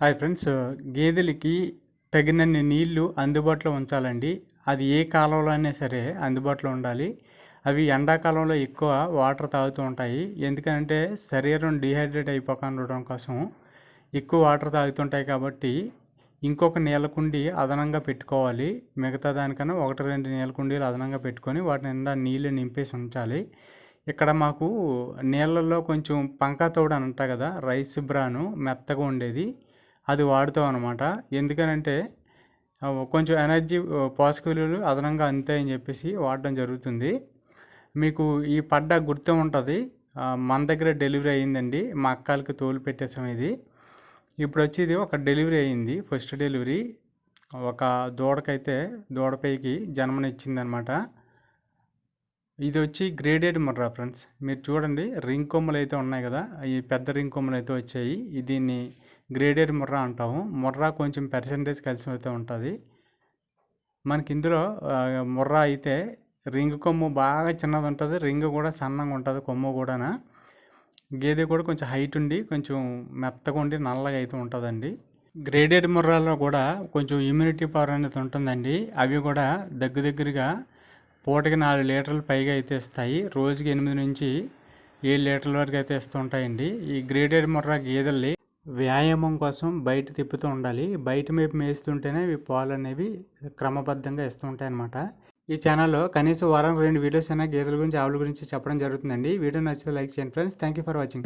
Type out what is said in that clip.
Hi friends గేదెలకి తగినన్ని నీళ్ళు అందుబాటులో ఉంచాలండి. అది ఏ కాలంలో అయినా సరే అందుబాటులో ఉండాలి. అవి ఎండాకాలంలో ఎక్కువ వాటర్ తాగుతూ ఉంటాయి. ఎందుకంటే శరీరం డిహైడ్రేట్ అయిపోకుండా ఉండడం కోసం ఎక్కువ వాటర్ తాగుతుంటాయి కాబట్టి ఇంకొక నీళ్ళ అదనంగా పెట్టుకోవాలి. మిగతా దానికన్నా ఒకటి రెండు నీళ్ళ కుండీలు అదనంగా పెట్టుకొని వాటి నిండా నీళ్ళు నింపేసి ఉంచాలి. ఇక్కడ మాకు నీళ్ళల్లో కొంచెం పంకా తోడు అని అంటా కదా రైస్ బ్రాను మెత్తగా ఉండేది. అది వాడుతాం అనమాట ఎందుకనంటే కొంచెం ఎనర్జీ పోషక విలువలు అదనంగా అందుతాయని చెప్పేసి వాడడం జరుగుతుంది. మీకు ఈ పడ్డ గుర్తు ఉంటుంది. మన దగ్గర డెలివరీ అయ్యిందండి మా అక్కలకి తోలు పెట్టేసాం ఇది. ఇప్పుడు వచ్చేది ఒక డెలివరీ అయ్యింది ఫస్ట్ డెలివరీ. ఒక దూడకైతే దూడపైకి జన్మనిచ్చిందనమాట ఇది వచ్చి గ్రేడెడ్ ముర్రా ఫ్రెండ్స్. మీరు చూడండి రింగ్ కొమ్మలు అయితే ఉన్నాయి కదా ఈ పెద్ద రింగ్ కొమ్మలు అయితే వచ్చాయి. దీన్ని గ్రేడెడ్ ముర్రా అంటాము. ముర్రా కొంచెం పర్సంటేజ్ కలిసి అయితే ఉంటుంది. మనకి ఇందులో ముర్రా అయితే రింగ్ కొమ్ము బాగా చిన్నది ఉంటుంది రింగ్ కూడా సన్నగా ఉంటుంది కొమ్ము కూడా గేదె కూడా కొంచెం హైట్ ఉండి కొంచెం మెత్తగా ఉండి నల్లగా అయితే ఉంటుందండి. గ్రేడెడ్ ముర్రాలో కూడా కొంచెం ఇమ్యూనిటీ పవర్ అనేది ఉంటుందండి. అవి కూడా దగ్గర దగ్గరగా పూటకి నాలుగు లీటర్లు పైగా అయితే ఇస్తాయి. రోజుకి ఎనిమిది నుంచి ఏడు లీటర్ల వరకు అయితే ఇస్తూ ఉంటాయండి. ఈ గ్రేడెడ్ ముర్రా గేదెల్ని వ్యాయామం కోసం బయట తిప్పుతూ ఉండాలి. బయట మేపు మేస్తుంటేనే ఇవి పాలు అనేవి క్రమబద్ధంగా ఇస్తూ ఉంటాయి అన్నమాట ఈ ఛానల్లో కనీసం వారం రెండు వీడియోస్ అయినా గేదెల గురించి ఆవుల గురించి చెప్పడం జరుగుతుందండి. వీడియో నచ్చితే లైక్ చేయండి friends. Thank you for watching.